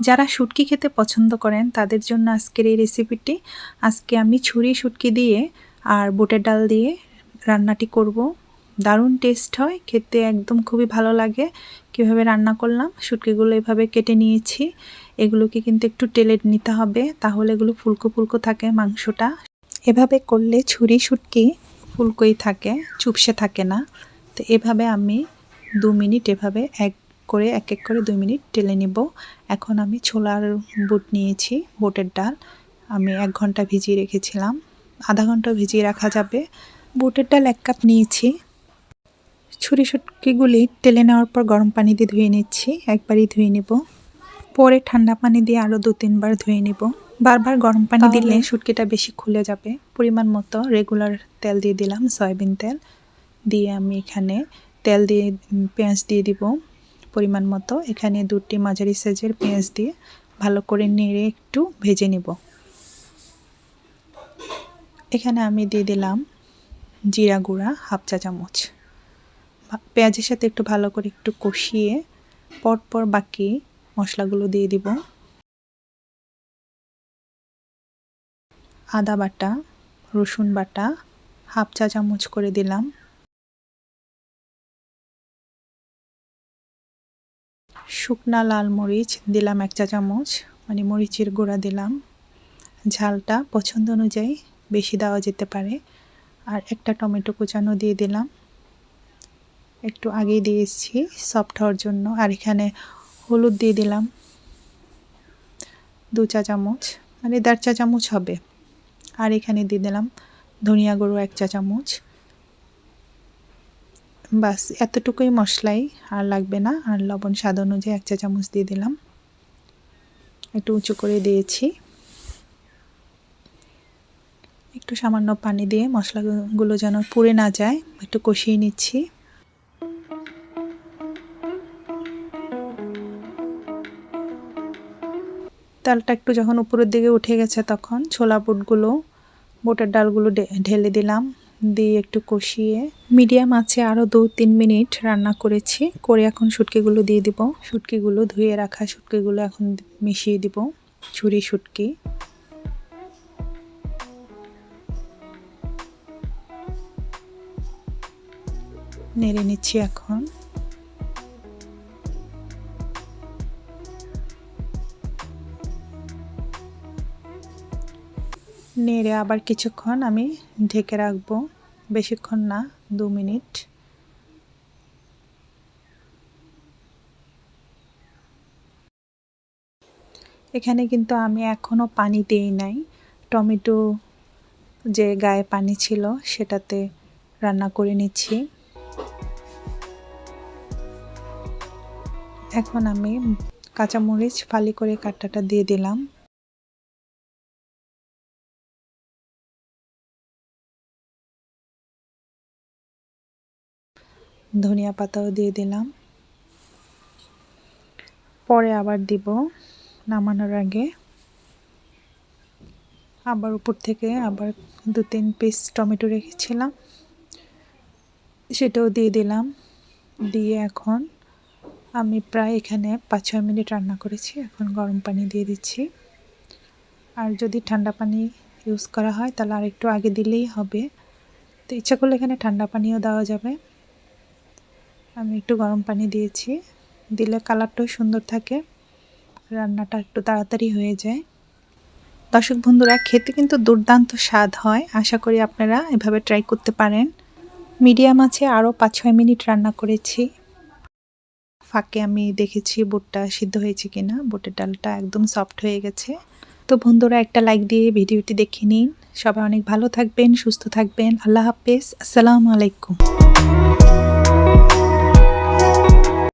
যারা শুটকি খেতে পছন্দ করেন, তাদের জন্য আজকের এই রেসিপিটি আজকে আমি ছুরি, শুটকি দিয়ে আর বুটের ডাল দিয়ে রান্নাটি করব। দারুণ টেস্ট হয়, খেতে একদম খুবই ভালো লাগে। কীভাবে রান্না করলাম, শুটকিগুলো এভাবে কেটে নিয়েছি। এগুলোকে কিন্তু একটু টেলে নিতে হবে, তাহলে এগুলো ফুলকো ফুলকো থাকে মাংসটা। এভাবে করলে ছুরি, শুটকি ফুলকোই থাকে, চুপসে থাকে না। তো এভাবে আমি দু মিনিট এভাবে এক করে এক এক করে দুই মিনিট টেলে নিব। এখন আমি ছোলার বুট নিয়েছি বুটের ডাল। আমি এক ঘণ্টা ভিজিয়ে রেখেছিলাম। আধা ঘণ্টা ভিজিয়ে রাখা যাবে। বুটের ডাল এক কাপ নিয়েছি। ছুরি শুটকিগুলি টেলে নেওয়ার পর গরম পানি দিয়ে ধুয়ে নিচ্ছি একবারই ধুয়ে নেব। পরে ঠান্ডা পানি দিয়ে আরও দু তিনবার ধুয়ে নেব। বারবার গরম পানি দিলে শুটকিটা বেশি খুলে যাবে। পরিমাণ মতো রেগুলার তেল দিয়ে দিলাম সয়াবিন তেল। দিয়ে আমি এখানে তেল দিয়ে পেঁয়াজ দিয়ে দিব। পরিমাণ মতো এখানে দুটি মাঝারি সাইজের পেঁয়াজ দিয়ে ভালো করে নেড়ে একটু ভেজে নিব। এখানে আমি দিয়ে দিলাম জিরা গুঁড়া হাফ চা চামচ। পেঁয়াজের সাথে একটু ভালো করে একটু কষিয়ে পরপর বাকি মশলাগুলো দিয়ে দিব। আদা বাটা, রসুন বাটা হাফ চা চামচ করে দিলাম। শুকনা লাল মরিচ, দিলাম এক চা চামচ মানে মরিচের গুঁড়া দিলাম। ঝালটা পছন্দ অনুযায়ী বেশি দেওয়া যেতে পারে। আর একটা টমেটো কুচানো দিয়ে দিলাম। একটু আগেই দিয়েছি সফট হওয়ার জন্য। আর এখানে হলুদ দিয়ে দিলাম। দু চা চামচ মানে দেড় চা চামচ হবে। আর এখানে দিয়ে দিলাম ধনিয়া গুঁড়ো এক চা চামচ বাস, এতটুকুই মশলাই, আর লাগবে না। আর লবণ স্বাদ অনুযায়ী এক চা চামচ দিয়ে দিলাম। একটু উঁচু করে দিয়েছি। একটু সামান্য পানি দিয়ে মশলাগুলো যেন পুড়ে না যায়, একটু কষিয়ে নিচ্ছি। তালটা একটু যখন উপরের দিকে উঠে গেছে তখন ছোলা বুটগুলো, বুটের ডালগুলো ঢেলে দিলাম। দিয়ে একটু কষিয়ে, মিডিয়াম আছে আরও দু তিন মিনিট রান্না করেছি। করে এখন শুটকিগুলো দিয়ে দিব। শুটকিগুলো ধুয়ে রাখা শুটকিগুলো এখন মিশিয়ে দিব। ছুরি শুটকি। নেড়ে নিচ্ছি এখন। নেড়ে আবার কিছুক্ষণ আমি ঢেকে রাখব। বেশিক্ষণ না, দু মিনিট। এখানে কিন্তু আমি এখনও পানি দিই নাই। টমেটো যে গায়ে পানি ছিল সেটাতে রান্না করে নিচ্ছি। এখন আমি কাঁচামরিচ ফালি করে কাটাটা দিয়ে দিলাম। ধনিয়া পাতাও দিয়ে দিলাম। পরে আবার দিব নামানোর আগে। আবার উপর থেকে আবার দু তিন পিস টমেটো রেখেছিলাম। সেটাও দিয়ে দিলাম। দিয়ে এখন আমি প্রায় এখানে পাঁচ ছয় মিনিট রান্না করেছি। এখন গরম পানি দিয়ে দিচ্ছি। আর যদি ঠান্ডা পানি ইউজ করা হয়, তাহলে আর একটু আগে দিলেই হবে। তো ইচ্ছা করলে এখানে ঠান্ডা পানিও দেওয়া যাবে। আমি একটু গরম পানি দিয়েছি। দিলে কালারটাও সুন্দর থাকে। রান্নাটা একটু তাড়াতাড়ি হয়ে যায়। দর্শক বন্ধুরা, খেতে কিন্তু দুর্দান্ত স্বাদ হয়। আশা করি আপনারা এভাবে ট্রাই করতে পারেন। মিডিয়াম আছে, আরও পাঁচ ছয় মিনিট রান্না করেছি। ফাঁকে আমি দেখেছি বুটটা সিদ্ধ হয়েছে কিনা। বুটের ডালটা একদম সফট হয়ে গেছে। তো বন্ধুরা, একটা লাইক দিয়ে ভিডিওটি দেখে নিন। সবাই অনেক ভালো থাকবেন, সুস্থ থাকবেন। আল্লাহ হাফেজ। আসসালামু আলাইকুম।